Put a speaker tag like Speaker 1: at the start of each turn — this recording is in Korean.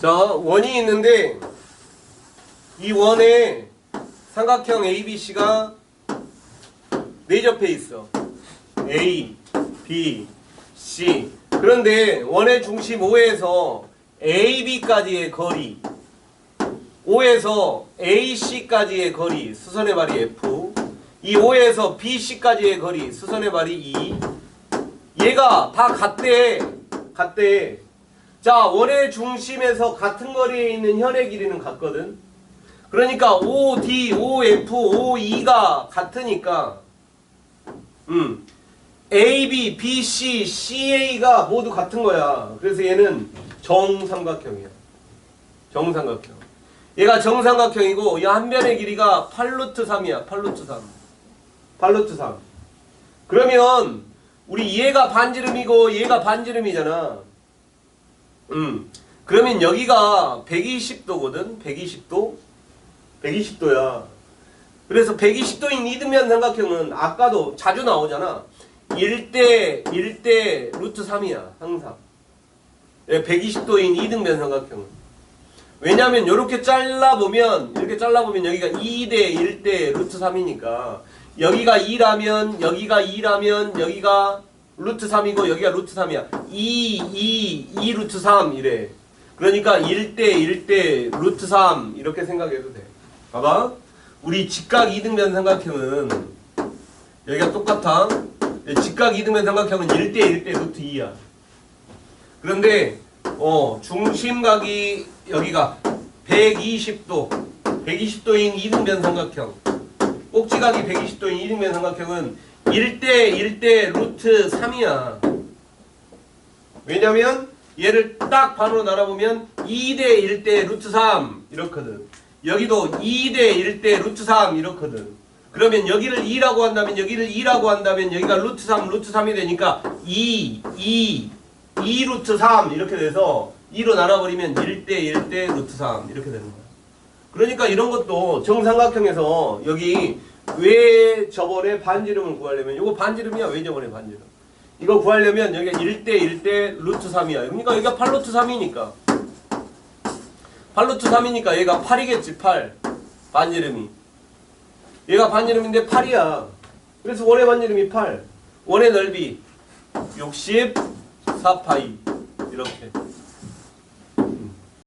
Speaker 1: 자, 원이 있는데 이 원에 삼각형 ABC가 네접해 있어. A, B, C. 그런데 원의 중심 O에서 AB까지의 거리, O에서 AC까지의 거리, 수선의 발이 F. 이 O에서 BC까지의 거리, 수선의 발이 E. 얘가 다 같대. 같대. 자, 원의 중심에서 같은 거리에 있는 현의 길이는 같거든. 그러니까 OD, OF, OE가 같으니까 음. AB, BC, CA가 모두 같은 거야. 그래서 얘는 정삼각형이야. 정삼각형. 얘가 정삼각형이고 이 한 변의 길이가 8루트 3이야. 8루트 3. 8루트 3. 그러면 우리 얘가 반지름이고 얘가 반지름이잖아. 음. 그러면 여기가 120도거든. 120도. 120도야. 그래서 120도인 이등변 삼각형은 아까도 자주 나오잖아. 1대 1대 루트 3이야. 항상. 120도인 이등변 삼각형은. 왜냐면 이렇게 잘라보면 이렇게 잘라보면 여기가 2대 1대 루트 3이니까 여기가 2라면 여기가 2라면 여기가 루트 3이고 여기가 루트 3이야. 2, 2, 2 루트 3 이래. 그러니까 1대 1대 루트 3 이렇게 생각해도 돼. 봐봐. 우리 직각 이등변 삼각형은 여기가 똑같아. 직각 이등변 삼각형은 1대 1대 루트 2야. 그런데 어 중심각이 여기가 120도 120도인 이등변 삼각형 꼭지각이 120도인 이등변 삼각형은 1대 1대 루트 3이야. 왜냐면 얘를 딱 반으로 나눠보면 2대 1대 루트 3 이렇거든. 여기도 2대 1대 루트 3 이렇거든. 그러면 여기를 2라고 한다면 여기를 2라고 한다면 여기가 루트 3 루트 3이 되니까 2 2 2 루트 3 이렇게 돼서 2로 나눠버리면 1대 1대 루트 3 이렇게 되는 거야. 그러니까 이런 것도 정삼각형에서 여기 왜 저번에 반지름을 구하려면 이거 반지름이야? 왜 저번에 반지름? 이거 구하려면 여기가 1대 1대 루트 3이야. 그러니까 여기가 8루트 3이니까. 8루트 3이니까 얘가 8이겠지 8 반지름이. 얘가 반지름인데 8이야. 그래서 원의 반지름이 8 원의 넓이. 64파이. 이렇게